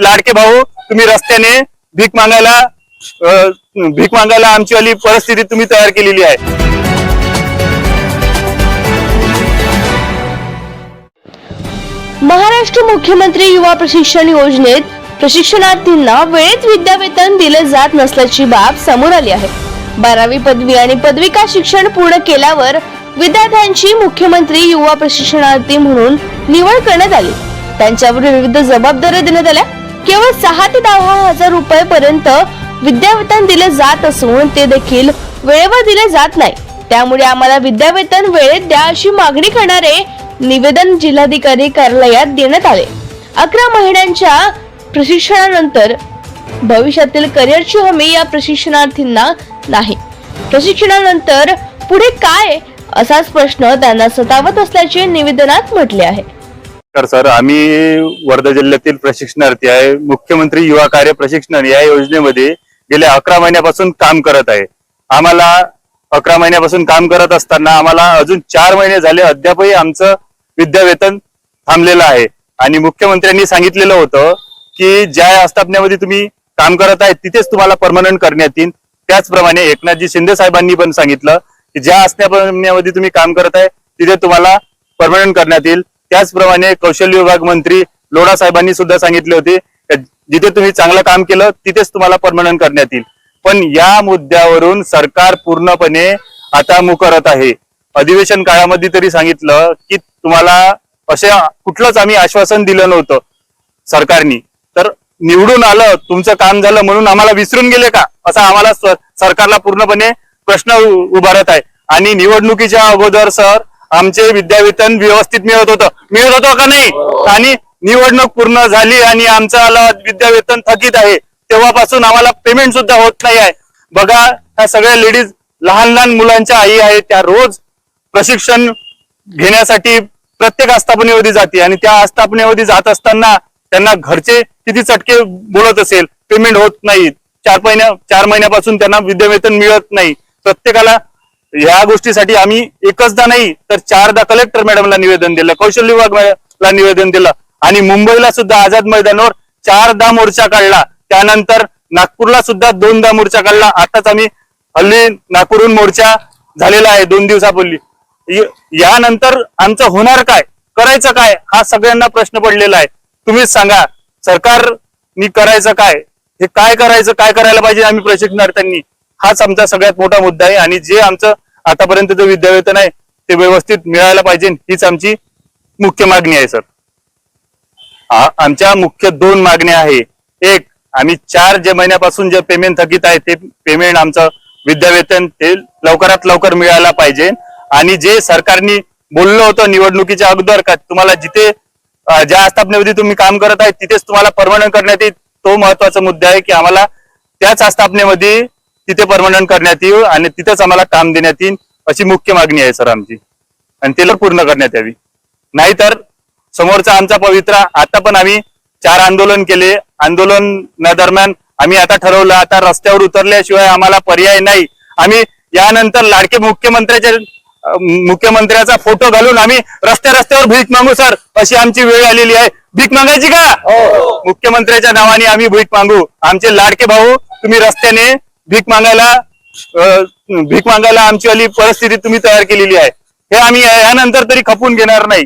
लाडके भाऊ तुम्ही रस्त्याने भीक मागायला भीक मागायला आमची वाली परिस्थिती तुम्ही तयार केलेली आहे. महाराष्ट्र मुख्यमंत्री युवा प्रशिक्षण योजनेत प्रशिक्षणार्थींना वेळेत विद्यावेतन दिले जात नसल्याची बाब समोर आली आहे. बारावी पदवी आणि पदविका शिक्षण पूर्ण केल्यावर विद्यार्थ्यांची मुख्यमंत्री युवा प्रशिक्षणार्थी म्हणून निवड करण्यात आली. त्यांच्यावर विविध जबाबदाऱ्या देण्यात आल्या. केवळ सहा ते दहा हजार रुपये पर्यंत विद्यावेतन दिले जात असून ते देखील वेळेवर दिले जात नाही. त्यामुळे आम्हाला विद्यावेतन वेळेत द्या अशी मागणी करणारे निवेदन जिल्हाधिकारी कार्यालयात देण्यात आले. अकरा महिन्यांच्या प्रशिक्षणानंतर भविष्यातील करिअरची हमी या प्रशिक्षणार्थींना नाही. प्रशिक्षणानंतर पुढे काय? असाच प्रश्न त्यांना सतावत असल्याचे निवेदनात म्हटले आहे. नमस्कार सर. आम्ही वर्धा जिल्ह्यातील प्रशिक्षणार्थी आहे. मुख्यमंत्री युवा कार्य प्रशिक्षण या योजनेमध्ये गेल्या अकरा महिन्यापासून काम करत आहे. आम्हाला अकरा महिन्यापासून काम करत असताना आम्हाला अजून चार महिने झाले अद्यापही आमचं विद्यावेतन थांबलेलं आहे. आणि मुख्यमंत्र्यांनी सांगितलेलं होतं की ज्या आस्थापनेमध्ये तुम्ही काम करत आहे तिथेच तुम्हाला परमनंट करण्यात येईल. त्याचप्रमाणे एकनाथजी शिंदे साहेबांनी पण सांगितलं की ज्या आस्थापनेमध्ये तुम्ही काम करत आहे तिथे तुम्हाला परमनंट करण्यात येईल. त्याचप्रमाणे कौशल्य विभाग मंत्री लोढा साहेबांनी सुद्धा सांगितले होते जिथे तुम्ही चांगलं काम केलं तिथेच तुम्हाला परमनंट करण्यात येईल. पण या मुद्द्यावरून सरकार पूर्णपणे आता मुकरत आहे. अधिवेशन काळामध्ये तरी सांगितलं की तुम्हाला असे कुठलंच आम्ही आश्वासन दिलं नव्हतं सरकारनी. तर निवडून आलं तुमचं काम झालं म्हणून आम्हाला विसरून गेले का? असा आम्हाला सरकारला पूर्णपणे प्रश्न उभारत आहे. आणि निवडणुकीच्या अगोदर सर आमचे विद्यावेतन व्यवस्थित मिळत होतं. मिळत होतं का नाही? आणि निवडणूक पूर्ण झाली आणि आमचं आलं विद्यावेतन थकीत आहे. तेव्हापासून आम्हाला पेमेंट सुद्धा होत नाही आहे. बघा ह्या सगळ्या लेडीज लहान लहान मुलांच्या आई आहेत. त्या रोज प्रशिक्षण घेण्यासाठी प्रत्येक आस्थापनेमध्ये जाते आणि त्या आस्थापनेमध्ये जात असताना त्यांना घरचे किती चटके बोलत असेल पेमेंट होत नाही चार महिन्या चार महिन्यापासून त्यांना विद्यावेतन मिळत नाही. प्रत्येकाला या गोष्टीसाठी आम्ही एकचदा नाही तर चारदा कलेक्टर मॅडमला निवेदन दिलं कौशल्य विभागाला निवेदन दिलं. आणि मुंबईला सुद्धा आझाद मैदानावर चारदा मोर्चा काढला. त्यानंतर नागपूरला सुद्धा दोनदा मोर्चा काढला. आताच आम्ही हल्ली नागपूरहून मोर्चा झालेला आहे दोन दिवसापूर्वी. यानंतर आमचं होणार काय करायचं काय हा सगळ्यांना प्रश्न पडलेला आहे. तुम्हीच सांगा सरकारनी करायचं काय हे काय करायचं काय करायला पाहिजे आम्ही प्रशिक्षणार्थ्यांनी हाच आमचा सगळ्यात मोठा मुद्दा आहे. आणि जे आमचं आतापर्यंत जो विद्यावेतन आहे ते व्यवस्थित मिळायला पाहिजे हीच आमची मुख्य मागणी आहे सर. आमच्या मुख्य दोन मागण्या आहे. एक आम्ही चार जे महिन्यापासून जे पेमेंट थकीत आहे ते पेमेंट आमचं विद्यावेतन ते लवकरात लवकर मिळायला पाहिजे. आणि जे सरकारनी बोललं होतं निवडणुकीच्या अगोदर का तुम्हाला जिथे ज्या आस्थापनेमध्ये तुम्ही काम करत आहे तिथेच तुम्हाला परमनंट करण्यात येईल तो महत्त्वाचा मुद्दा आहे की आम्हाला त्याच आस्थापनेमध्ये तिथे परमनंट करण्यात येईल आणि तिथेच आम्हाला काम देण्यात येईल अशी मुख्य मागणी आहे सर आमची. आणि तिला पूर्ण करण्यात यावी. नाहीतर समोरचा आमचा पवित्रा आता पण आम्ही चार आंदोलन केले. आंदोलन दरम्यान आम्ही आता ठरवलं आता रस्त्यावर उतरल्याशिवाय आम्हाला पर्याय नाही. आम्ही यानंतर लाडके मुख्यमंत्र्याच्या मुख्यमंत्र्याचा फोटो घालून आम्ही रस्त्या रस्त्यावर भीक मागू सर. अशी आमची वेळ आलेली आहे. भीक मागायची का? मुख्यमंत्र्याच्या नावाने आम्ही भीक मागू. आमचे लाडके भाऊ तुम्ही रस्त्याने भीक मागायला भीक मागायला आमची वाली परिस्थिती तुम्ही तयार केलेली आहे. हे आम्ही यानंतर तरी खपून घेणार नाही.